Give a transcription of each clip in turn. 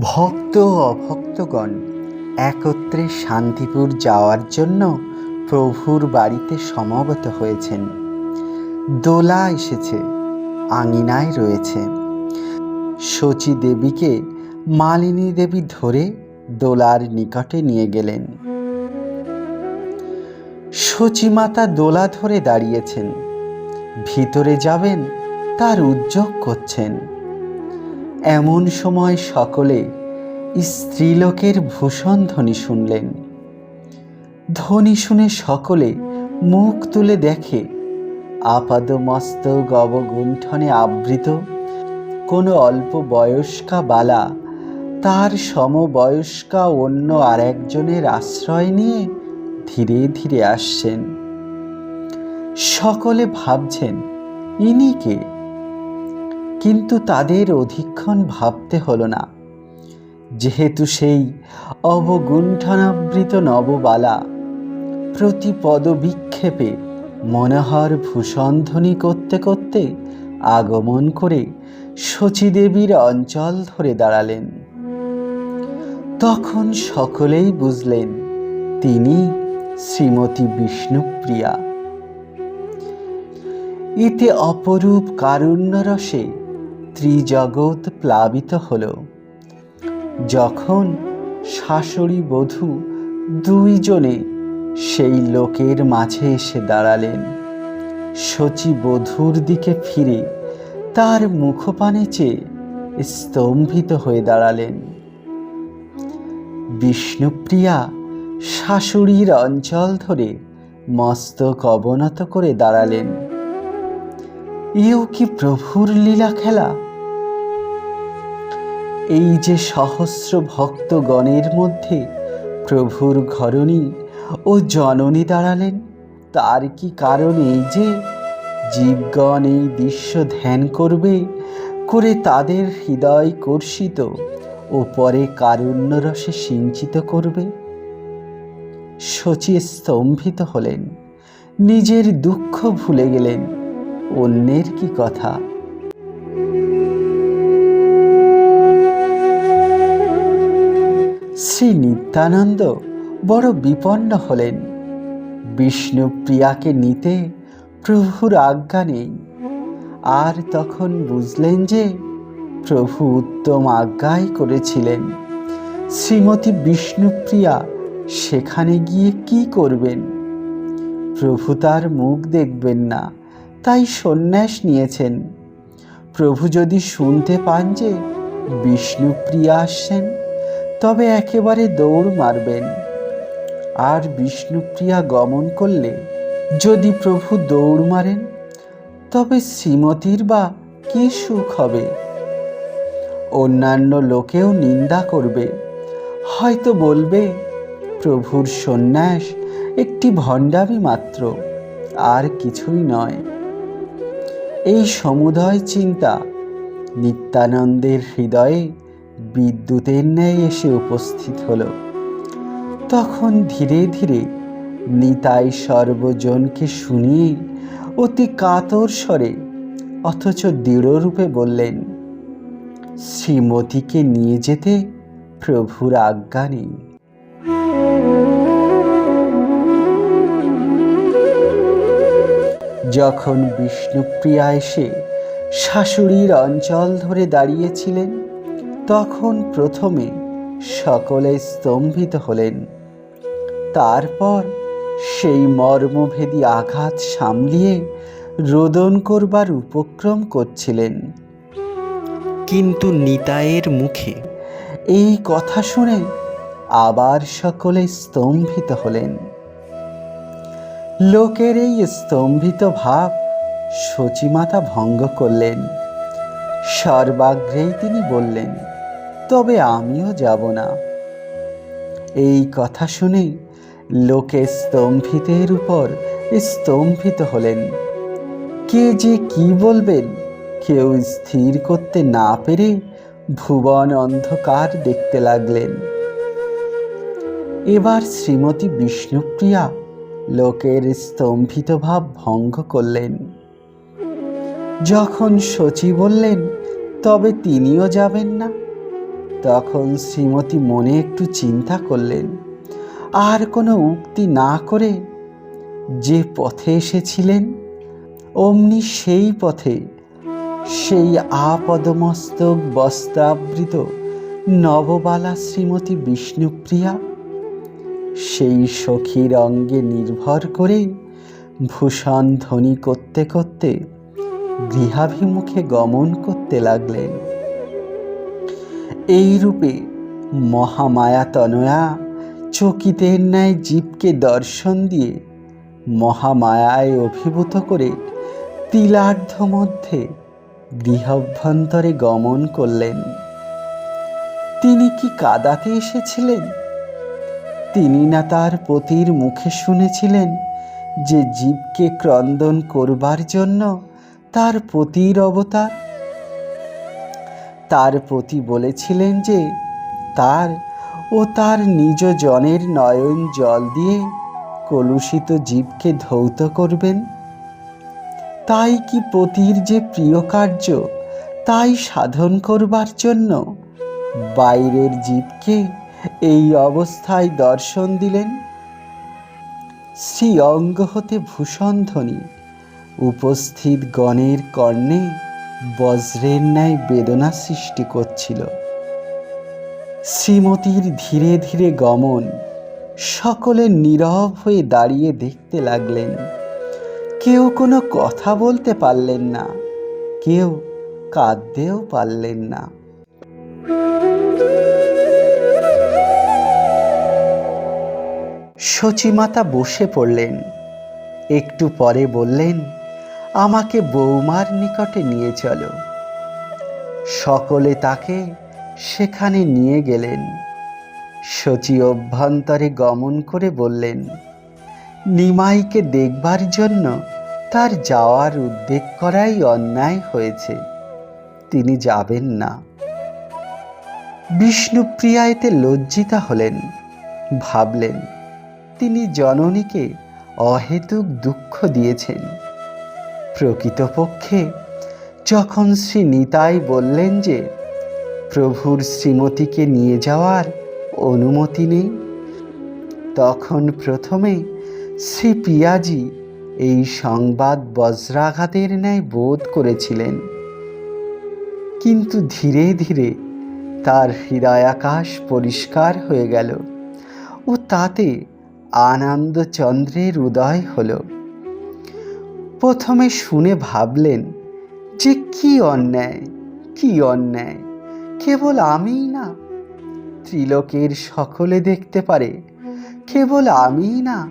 ভক্ত ও অভক্তগণ একত্রে শান্তিপুর যাওয়ার জন্য প্রভুর বাড়িতে সমবেত হয়েছেন। দোলা এসেছে, আঙিনায় রয়েছে। শচী দেবীকে মালিনী দেবী ধরে দোলার নিকটে নিয়ে গেলেন। শচীমাতা দোলা ধরে দাঁড়িয়েছেন। ভিতরে যাবেন, তার উদ্যোগ করছেন। এমন সময় সকলে স্ত্রীলোকের ভূষণ ধ্বনি শুনলেন। ধ্বনি শুনে সকলে মুখ তুলে দেখে আপাদমস্তক অবগুণ্ঠনে আবৃত কোনো অল্প বয়স্কা বালা তার সমবয়স্কা অন্য আরেকজনের আশ্রয় নিয়ে ধীরে ধীরে আসছেন। সকলে ভাবছেন, ইনি কে? কিন্তু তাদের অধিক্ষণ ভাবতে হলো না। যেহেতু সেই অবগুণ্ঠনাবৃত নববালা প্রতি পদবিক্ষেপে মনোহর ভূষণধ্বনি করতে করতে আগমন করে শচীদেবীর অঞ্চল ধরে দাঁড়ালেন। তখন সকলেই বুঝলেন, তিনি শ্রীমতী বিষ্ণুপ্রিয়া। এতে অপরূপ কারুণ্যরসে ত্রিজগৎ প্লাবিত হল। যখন শাশুড়ি বধূ দুইজনে সেই লোকের মাঝে এসে দাঁড়ালেন, শচী বধূর দিকে ফিরে তার মুখপানে চেয়ে স্তম্ভিত হয়ে দাঁড়ালেন। বিষ্ণুপ্রিয়া শাশুড়ির অঞ্চল ধরে মস্তক অবনত করে দাঁড়ালেন। এও কি প্রভুর লীলা খেলা? এই যে সহস্র ভক্তগণের মধ্যে প্রভুর ঘরণী ও জননী দাঁড়ালেন, তার কি কারণ এই যে জীবগণ এই দৃশ্য ধ্যান করবে, করে তাদের হৃদয় কর্ষিত ও পরে কারুণ্যরসে সিঞ্চিত করবে? শচী স্তম্ভিত হলেন, নিজের দুঃখ ভুলে গেলেন, অন্যের কি কথা? শ্রী নিত্যানন্দ বড় বিপন্ন হলেন। বিষ্ণুপ্রিয়াকে নিতে প্রভুর আজ্ঞা নেই। আর তখন বুঝলেন যে প্রভু উত্তম আজ্ঞাই করেছিলেন। শ্রীমতী বিষ্ণুপ্রিয়া সেখানে গিয়ে কি করবেন? প্রভু তার মুখ দেখবেন না, তাই সন্ন্যাস নিয়েছেন। প্রভু যদি শুনতে পান যে বিষ্ণুপ্রিয়া আসছেন তবে একেবারে দৌড় মারবেন। আর বিষ্ণুপ্রিয়া গমন করলে যদি প্রভু দৌড় মারেন, তবে শ্রীমতীর বা কি সুখ হবে? অন্যান্য লোকেও নিন্দা করবে। হয়তো বলবে, প্রভুর সন্ন্যাস একটি ভণ্ডামি মাত্র, আর কিছুই নয়। এই সমুদয় চিন্তা নিত্যানন্দের হৃদয়ে বিদ্যুতের ন্যায় এসে উপস্থিত হলো। তখন ধীরে ধীরে নিতাই সর্বজনকে শুনিয়ে অতি কাতর স্বরে, অথচ দৃঢ়রূপে বললেন, শ্রীমতীকে নিয়ে যেতে প্রভুর আজ্ঞা নেই। যখন বিষ্ণুপ্রিয়া এসে শাশুড়ির অঞ্চল ধরে দাঁড়িয়েছিলেন তখন প্রথমে সকলে স্তম্ভিত হলেন। তারপর সেই মর্মভেদী আঘাত সামলিয়ে রোদন করবার উপক্রম করছিলেন। কিন্তু নিতাইয়ের মুখে এই কথা শুনে আবার সকলে স্তম্ভিত হলেন। লোকের এই স্তম্ভিত ভাব শচীমাতা ভঙ্গ করলেন। সর্বাগ্রেই তিনি বললেন তবে আমিও যাব না। এই কথা শুনে লোকে স্তম্ভিতের উপর স্তম্ভিত হলেন। কে যে কি বলবেন, কেউ স্থির করতে না পেরে ভুবন অন্ধকার দেখতে লাগলেন। এবার শ্রীমতী বিষ্ণুপ্রিয়া লোকের স্তম্ভিত ভাব ভঙ্গ করলেন। যখন শচী বললেন, তবে তিনিও যাবেন না? তখন শ্রীমতী মনে একটু চিন্তা করলেন, আর কোনো উক্তি না করে যে পথে এসেছিলেন, অমনি সেই পথে সেই আপদমস্তক বস্ত্রাবৃত নববালা শ্রীমতী বিষ্ণুপ্রিয়া সেই সখীর অঙ্গে নির্ভর করে ভূষণ ধ্বনি করতে করতে গৃহাভিমুখে গমন করতে লাগলেন। এই রূপে মহামায়া তনয়া চকিতের ন্যায় জীবকে দর্শন দিয়ে মহামায়ায় অভিভূত করে তিলার্ধ মধ্যে গৃহভ্যন্তরে গমন করলেন। তিনি কি কাদাতে এসেছিলেন? তিনি না তার পতির মুখে শুনেছিলেন যে জীবকে ক্রন্দন করবার জন্য তার পতির অবতার তার প্রতি বলেছিলেন যে, তার ও তার নিজ জনের নয়ন জল দিয়ে কলুষিত জীবকে ধৌত করবেন। তাই কি পতির যে প্রিয় কার্য, তাই সাধন করবার জন্য বাইরের জীবকে এই অবস্থায় দর্শন দিলেন? শ্রী অঙ্গ হতে ভূষণধ্বনি উপস্থিত গণের কর্ণে বজ্রের ন্যায় বেদনা সৃষ্টি করছিল। শ্রীমতীর ধীরে ধীরে গমন সকলে নীরব হয়ে দাঁড়িয়ে দেখতে লাগলেন। কেউ কোনো কথা বলতে পারলেন না, কেউ কাঁদতেও পারলেন না। সচিমাতা বসে পড়লেন, একটু পরে বললেন আমাকে বৌমার নিকটে নিয়ে চলো। সকলে তাকে সেখানে নিয়ে গেলেন। সচি অভ্যন্তরে গমন করে বললেন, নিমাইকে দেখবার জন্য তার যাওয়ার উদ্বেগ করাই অন্যায় হয়েছে। তিনি যাবেন না। বিষ্ণুপ্রিয়া এতে লজ্জিতা হলেন। ভাবলেন, তিনি জননীকে অহেতুক দুঃখ দিয়েছেন। প্রকৃতপক্ষে? যখন শ্রী নিতাই বললেন যে, প্রভুর শ্রীমতীকে নিয়ে যাওয়ার অনুমতি নেই, তখন প্রথমে শ্রী পিয়াজি এই সংবাদ বজ্রাঘাতের ন্যায় বোধ করেছিলেন। কিন্তু ধীরে ধীরে তার হৃদয়াকাশ পরিষ্কার হয়ে গেল ও তাতে আনন্দচন্দ্রের উদয় হলো। প্রথমে শুনে ভাবলেন যে কি অন্যায় কি অন্যায়, কেবল আমিই না। ত্রিলোকের সকলে দেখতে পারে, কেবল আমিই না।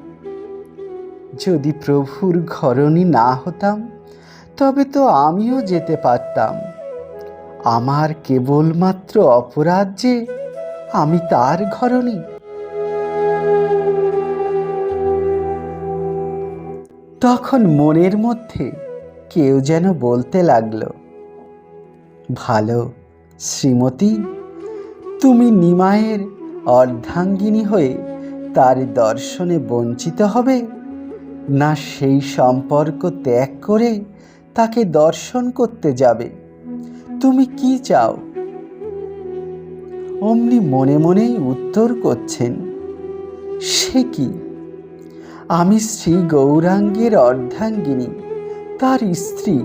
যদি প্রভুর ঘরণী না হতাম, তবে তো আমিও যেতে পারতাম। আমার কেবলমাত্র অপরাধ যে, আমি তার ঘরণী। তখন মনের মধ্যে কেউ যেন বলতে লাগল, ভালো, শ্রীমতী, তুমি নিমায়ের অর্ধাঙ্গিনী হয়ে তার দর্শনে বঞ্চিত হবে? না সেই সম্পর্ক ত্যাগ করে তাকে দর্শন করতে যাবে? তুমি কি চাও? অমনি মনে মনেই উত্তর করছেন, সে কি? আমি শ্রী গৌরাঙ্গের অর্ধাঙ্গিনী, তার স্ত্রী।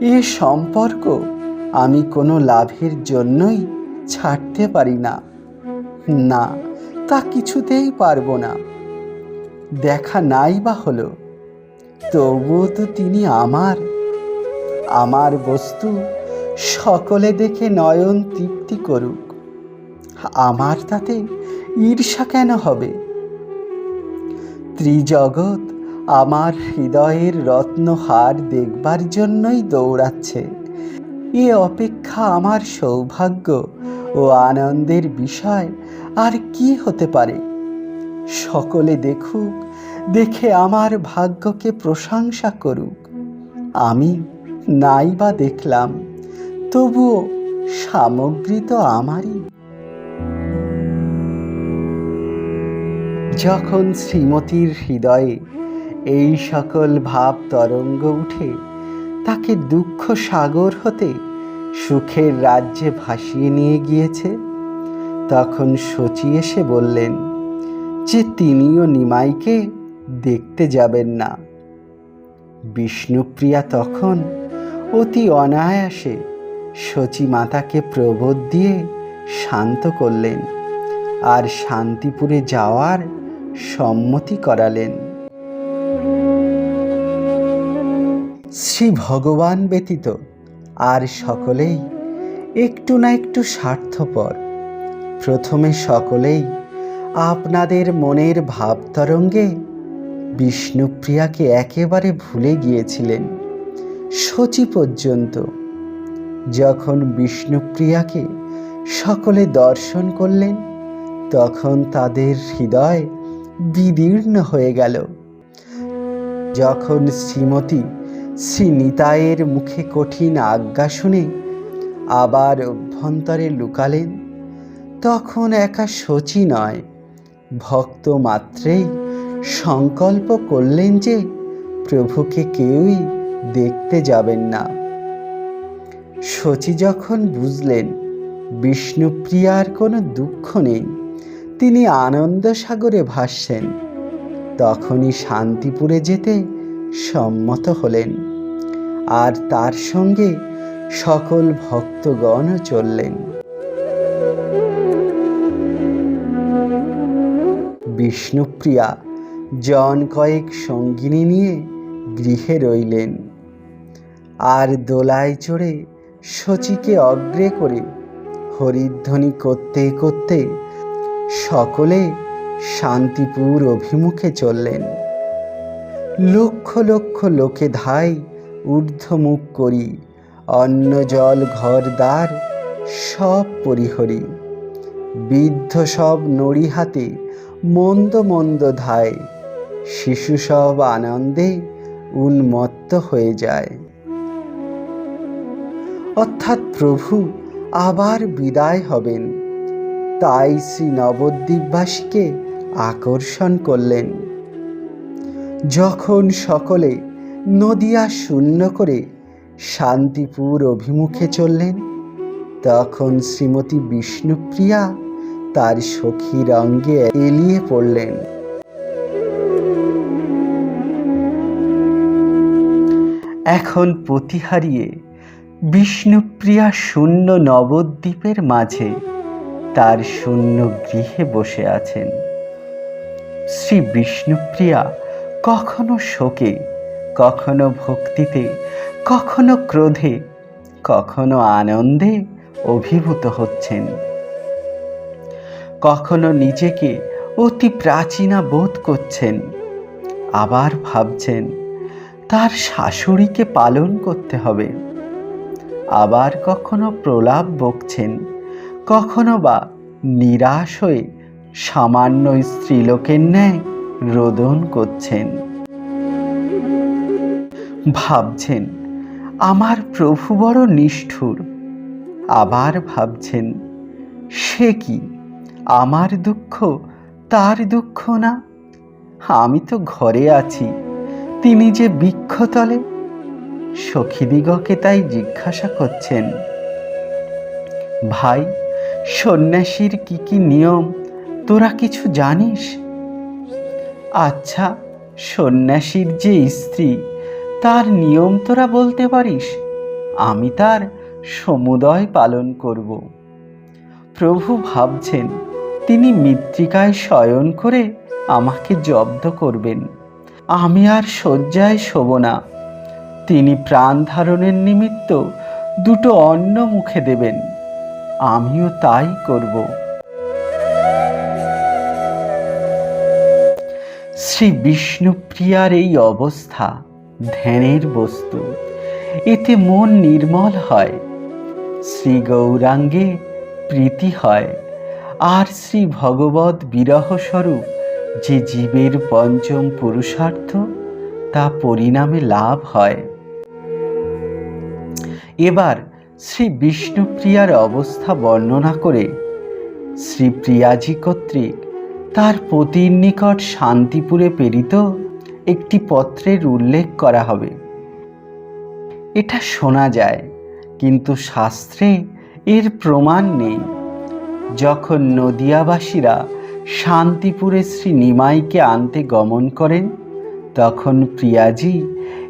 এ সম্পর্ক আমি কোনো লাভের জন্যই ছাড়তে পারি না। না, তা কিছুতেই পারব না। দেখা নাই বা হলো, তবুও তো তিনি আমার। আমার বস্তু সকলে দেখে নয়ন তৃপ্তি করুক। আমার তাতে ঈর্ষা কেন হবে? ত্রিজগৎ আমার হৃদয়ের রত্নহার দেখবার জন্যই দৌড়াচ্ছে। এ অপেক্ষা আমার সৌভাগ্য ও আনন্দের বিষয় আর কি হতে পারে? সকলে দেখুক, দেখে আমার ভাগ্যকে প্রশংসা করুক। আমি নাই বা দেখলাম, তবুও সামগ্রী তো আমারই। যখন শ্রীমতীর হৃদয়ে এই সকল ভাব তরঙ্গ উঠে, তাকে দুঃখ সাগর হতে সুখের রাজ্যে ভাসিয়ে নিয়ে গিয়েছে, তখন শচী এসে বললেন, যে তিনিও নিমাইকে দেখতে যাবেন না। বিষ্ণুপ্রিয়া তখন অতি অনায়াসে শচী মাতাকে প্রবোধ দিয়ে শান্ত করলেন, আর শান্তিপুরে যাওয়ার সম্মতি করালেন। শ্রী ভগবান ব্যতীত আর সকলেই একটু না একটু স্বার্থপর। প্রথমে সকলেই আপনাদের মনের ভাবতরঙ্গে বিষ্ণুপ্রিয়াকে একেবারে ভুলে গিয়েছিলেন। শচী পর্যন্ত যখন বিষ্ণুপ্রিয়াকে সকলে দর্শন করলেন, তখন তাদের হৃদয় বিদীর্ণ হয়ে গেল। যখন শ্রীমতী শ্রী নিতায়ের মুখে কঠিন আজ্ঞা শুনে আবার অভ্যন্তরে লুকালেন, তখন একা শচী নয়, ভক্ত মাত্রেই সংকল্প করলেন যে প্রভুকে কেউই দেখতে যাবেন না। শচী যখন বুঝলেন, বিষ্ণুপ্রিয়ার কোনো দুঃখ নেই তিনি আনন্দ সাগরে ভাসছেন। তখনই শান্তিপুরে যেতে সম্মত হলেন। আর তার সঙ্গে সকল ভক্তগণও চললেন। বিষ্ণুপ্রিয়া জন কয়েক সঙ্গিনী নিয়ে গৃহে রইলেন। আর দোলায় চড়ে শচীকে অগ্রে করে হরিধ্বনি করতে করতে সকলে শান্তিপুর অভিমুখে চললেন। লক্ষ লক্ষ লোকে ধাই ঊর্ধ্বমুখ করি, অন্ন, জল, ঘর, দ্বার সব পরিহরি। বৃদ্ধ সব নড়ি হাতে মন্দ মন্দ ধায়, শিশু সব আনন্দে উন্মত্ত হয়ে যায়। অর্থাৎ প্রভু আবার বিদায় হবেন। তাই শ্রী নবদ্বীপবাসীকে আকর্ষণ করলেন। যখন সকলে নদিয়া শূন্য করে শান্তিপুর অভিমুখে চললেন, তখন শ্রীমতী বিষ্ণুপ্রিয়া তার সখীর অঙ্গে এলিয়ে পড়লেন। এখন প্রতিহারিয়ে বিষ্ণুপ্রিয়া শূন্য নবদ্বীপের মাঝে তার শূন্য গৃহে বসে আছেন। শ্রী বিষ্ণুপ্রিয়া কখনো শোকে, কখনো ভক্তিতে, কখনো ক্রোধে, কখনো আনন্দে অভিভূত হচ্ছেন। কখনো নিজেকে অতি প্রাচীনা বোধ করছেন। আবার ভাবছেন, তার শাশুড়িকে পালন করতে হবে। আবার কখনো প্রলাপ বকছেন। কখনো বা নিরাশ হয়ে সামান্য স্ত্রীলোকের ন্যায় রোদন করছেন। ভাবছেন, আমার প্রভু বড় নিষ্ঠুর। আবার ভাবছেন, সে কি? আমার দুঃখ তার দুঃখ না? আমি তো ঘরে আছি, তিনি যে বৃক্ষতলে। সখীদিগকে তাই জিজ্ঞাসা করছেন, ভাই সন্ন্যাসীর কি কি নিয়ম? তোরা কিছু জানিস? আচ্ছা সন্ন্যাসীর যে স্ত্রী, তার নিয়ম তোরা বলতে পারিস? আমি তার সমুদয় পালন করব। প্রভু ভাবছেন, তিনি মৃত্তিকায় শয়ন করে আমাকে জব্দ করবেন। আমি আর শয্যায় শোব না। তিনি প্রাণ ধারণের নিমিত্ত দুটো অন্ন মুখে দেবেন। আমিও তাই করব। শ্রী বিষ্ণুপ্রিয়ার এই অবস্থা, ধ্যানের বস্তু। এতে মন নির্মল হয়, শ্রী গৌরাঙ্গে প্রীতি হয়, আর শ্রী ভগবত বিরহ স্বরূপ যে জীবের পঞ্চম পুরুষার্থ, তা পরিণামে লাভ হয়। এবার শ্রী বিষ্ণুপ্রিয়ার অবস্থা বর্ণনা করে শ্রী প্রিয়াজি কর্তৃক তার পতির নিকট শান্তিপুরে প্রেরিত একটি পত্রের উল্লেখ করা হবে। এটা শোনা যায়, কিন্তু শাস্ত্রে এর প্রমাণ নেই। যখন নদিয়াবাসীরা শান্তিপুরে শ্রী নিমাইকে আনতে গমন করেন, তখন প্রিয়াজি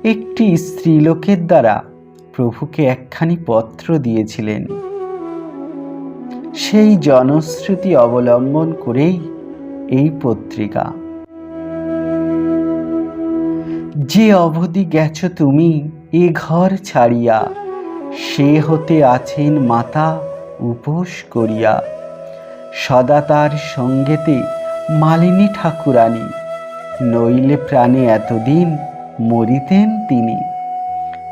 একটি স্ত্রীলোকের দ্বারা প্রভুকে একখানি পত্র দিয়েছিলেন। সেই জনশ্রুতি অবলম্বন করেই এই পত্রিকা। যে অবধি গেছ তুমি, এ ঘর ছাড়িয়া, সে হতে আছেন মাতা উপোস করিয়া। সদা তার সঙ্গেতে মালিনী ঠাকুরানী, নইলে প্রাণে এতদিন মরিতেন তিনি।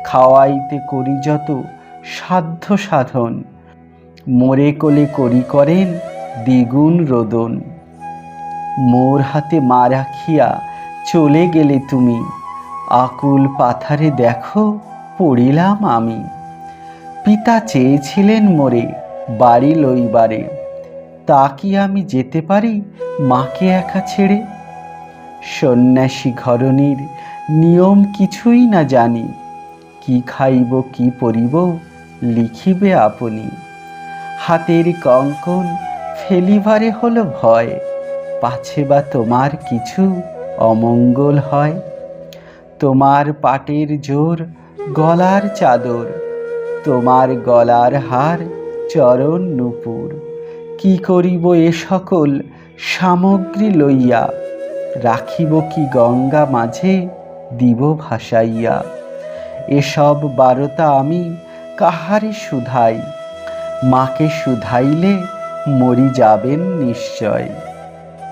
খাওয়াইতে করি যত সাধ্য সাধন। মোরে কোলে করি করেন দ্বিগুণ রোদন। মোর হাতে মা রাখিয়া চলে গেলে তুমি, আকুল পাথারে দেখো পড়িলাম আমি। পিতা চেয়েছিলেন মোরে বাড়ি লইবারে, তা কি আমি যেতে পারি মাকে একা ছেড়ে? সন্ন্যাসী ঘরণীর নিয়ম কিছুই না জানি কি খাইব, কি পরিব, লিখিবে আপনি। হাতের কঙ্কন ফেলিবারে হলো ভয়, পাছে বা তোমার কিছু অমঙ্গল হয়। তোমার পাটের জোর গলার চাদর, তোমার গলার হার চরণ নুপুর। কি করিব এ সকল সামগ্রী লইয়া, রাখিব কি গঙ্গা মাঝে দিব ভাসাইয়া। এসব বারতা আমি কাহারে শুধাই? মাকে শুধাইলে মরি যাবেন নিশ্চয়।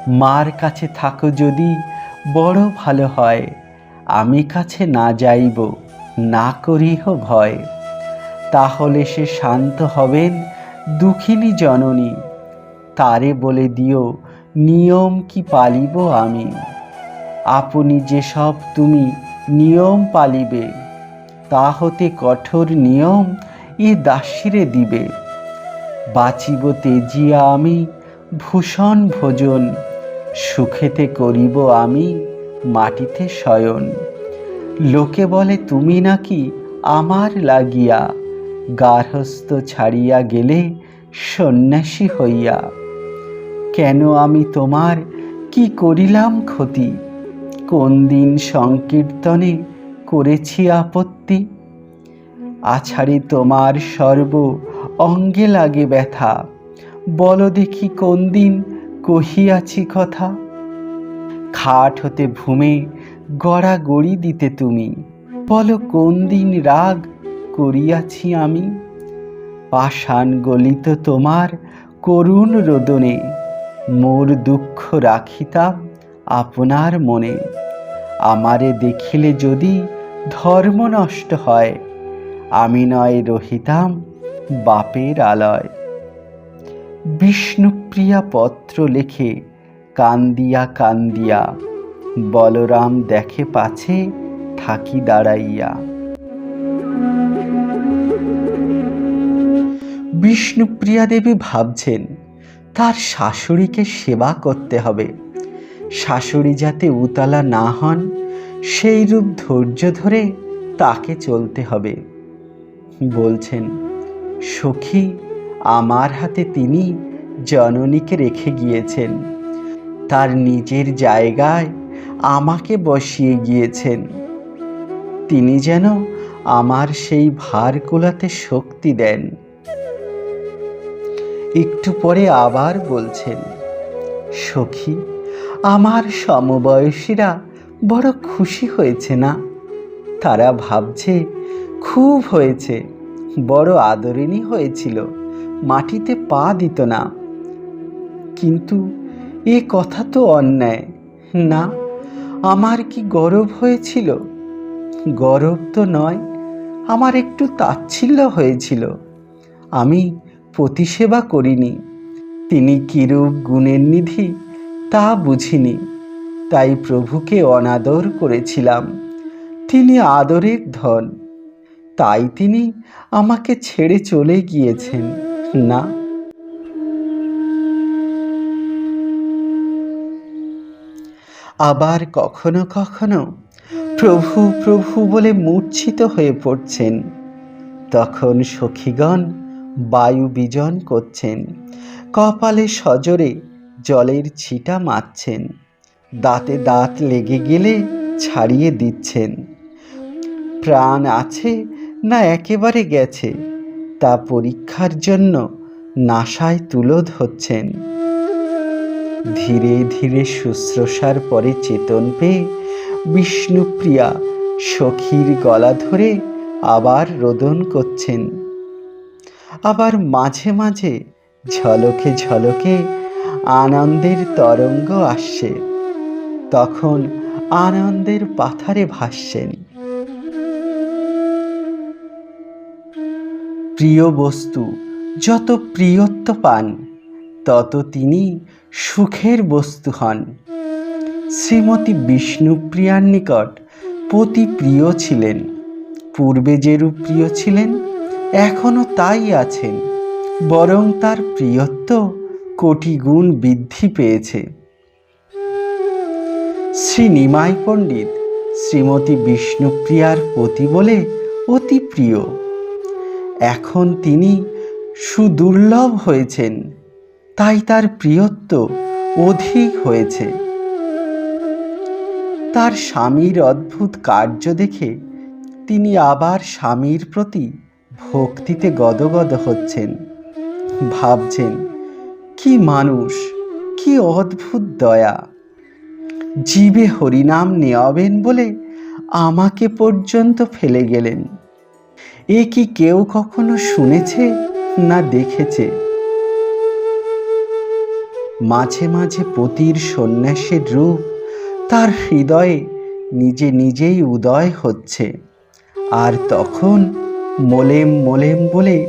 মার কাছে থাকো যদি বড় ভালো হয়, আমি কাছে না যাইব, না করিহ ভয়। তাহলে সে শান্ত হবেন দুঃখিনী জননী, তারে বলে দিও নিয়ম কি পালিব আমি? আপনি যেসব তুমি নিয়ম পালিবে তা হতে কঠোর নিয়ম এ দাসিরে দিবে। বাঁচিব তেজিয়া আমি, ভূষণ ভোজন, সুখেতে করিব আমি মাটিতে শয়ন। লোকে বলে, তুমি নাকি আমার লাগিয়া গার্হস্থ ছাড়িয়া গেলে সন্ন্যাসী হইয়া। কেন আমি তোমার কি করিলাম ক্ষতি? কোন দিন সংকীর্তনে করেছি আপত্তি। আছাড়ি তোমার সর্ব অঙ্গে লাগে ব্যথা। বল দেখি কোন দিন কহিয়াছি কথা। খাট হতে ভূমে গড়া গড়ি দিতে তুমি। বলো কোন দিন রাগ করিয়াছি আমি। পাষাণ গলিত তোমার করুণ রোদনে মোর দুঃখ রাখিতাম আপনার মনে। আমারে দেখিলে যদি ধর্ম নষ্ট হয়। আমি নয় রহিতাম বাপের আলয়। বিষ্ণুপ্রিয়া পত্র লেখে, কান্দিয়া কান্দিয়া, বলরাম দেখে পাছে, থাকি দাঁড়াইয়া। বিষ্ণুপ্রিয়া দেবী ভাবছেন, তার শাশুড়িকে সেবা করতে হবে। শাশুড়ি যাতে উতলা না হন সেই রূপ ধৈর্য ধরে তাকে চলতে হবে। বলছেন, সখী, আমার হাতে তিনি জননীকে রেখে গিয়েছেন। তার নিজের জায়গায় আমাকে বসিয়ে গিয়েছেন। তিনি যেন আমার সেই ভার কোলাতে শক্তি দেন। একটু পরে আবার বলছেন, সখী, আমার সমবয়সীরা বড় খুশি হয়েছে না? তারা ভাবছে, খুব হয়েছে। বড় আদরিনী হয়েছিল, মাটিতে পা দিত না। কিন্তু এ কথা তো অন্যায়। না, আমার কি গরব হয়েছিল? গরব তো নয়, আমার একটু তাচ্ছিল্য হয়েছিল। আমি প্রতিসেবা করিনি। তিনি কিরূপ গুণের নিধি তা বুঝিনি। তাই প্রভুকে অনাদর করেছিলাম। তিনি আদরের ধন। তাই তিনি আমাকে ছেড়ে চলে গিয়েছেন। না। আবার কখনো কখনো প্রভু প্রভু বলে মূর্ছিত হয়ে পড়ছেন। তখন সখীগণ বায়ু বিজন করছেন। কপালে সজরে জলের ছিটা মারছেন। দাঁতে দাঁত লেগে গেলে ছাড়িয়ে দিচ্ছেন। প্রাণ আছে না একেবারে গেছে, তা পরীক্ষার জন্য নাসায় তুলো ধরছেন ধীরে ধীরে শুশ্রূষার পরে চেতন পেয়ে বিষ্ণুপ্রিয়া সখীর গলা ধরে আবার রোদন করছেন। আবার মাঝে মাঝে ঝলকে ঝলকে আনন্দের তরঙ্গ আসছে। তখন আনন্দের পাথারে ভাসছেন। প্রিয় বস্তু, যত প্রিয়ত্ব পান, তত তিনি সুখের বস্তু হন। শ্রীমতী বিষ্ণুপ্রিয়ার নিকট পতি প্রিয় ছিলেন। পূর্বে যেরূপ প্রিয় ছিলেন, এখনও তাই আছেন। বরং তার প্রিয়ত্ব কোটি গুণ বৃদ্ধি পেয়েছে। শ্রী নিমাই পণ্ডিত শ্রীমতী বিষ্ণুপ্রিয়ার পতি বলে অতি প্রিয়। এখন তিনি সুদুর্লভ হয়েছেন, তাই তার প্রিয়ত্ব অধিক হয়েছে। তার স্বামীর অদ্ভুত কার্য দেখে তিনি আবার স্বামীর প্রতি ভক্তিতে গদগদ হচ্ছেন। ভাবছেন, কি মানুষ, কি অদ্ভুত দয়া। জীবে হরিনাম নেওয়াবেন বলে আমাকে পর্যন্ত ফেলে গেলেন। এ কি কেউ কখনো শুনেছে না দেখেছে? মাঝে মাঝে পতির সন্ন্যাসের রূপ তার হৃদয়ে নিজে নিজেই উদয় হচ্ছে। আর তখন মোলেম মোলেম বলে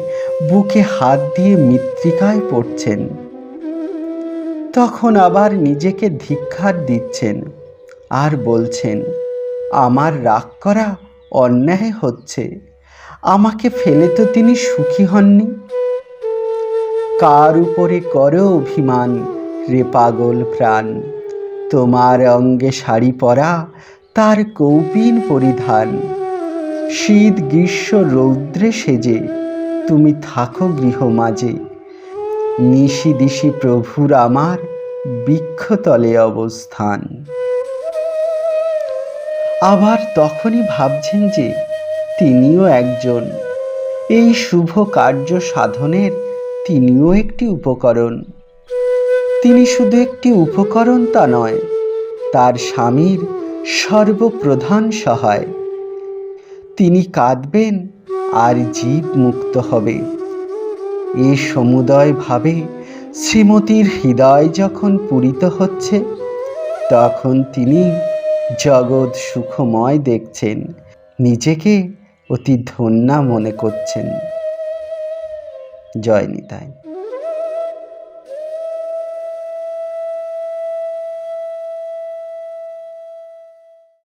বুকে হাত দিয়ে মৃত্তিকায় পড়ছেন। তখন আবার নিজেকে ধিক্ষার দিচ্ছেন আর বলছেন, আমার রাগ করা অন্যায় হচ্ছে। আমাকে ফেলে তো তিনি সুখী হননি। কার উপরে করো অভিমান রে পাগল প্রাণ? তোমার অঙ্গে শাড়ি পরা তার কৌপিন পরিধান। শীত, গ্রীষ্ম, রৌদ্রে সেজে তুমি থাকো গৃহ মাঝে। নিশি দিশি প্রভুর আমার বৃক্ষতলে অবস্থান। আবার তখনই ভাবছেন যে তিনিও একজন। এই শুভ কার্য সাধনের তিনিও একটি উপকরণ। তিনি শুধু একটি উপকরণ তা নয়, তার স্বামীর সর্বপ্রধান সহায়। তিনি কাঁদবেন আর জীব মুক্ত হবে। এ সমুদয় ভাবে শ্রীমতীর হৃদয় যখন পূরিত হচ্ছে, তখন তিনি জগৎ সুখময় দেখছেন, নিজেকে অতি ধন্যা মনে করছেন। জয় নিতাই।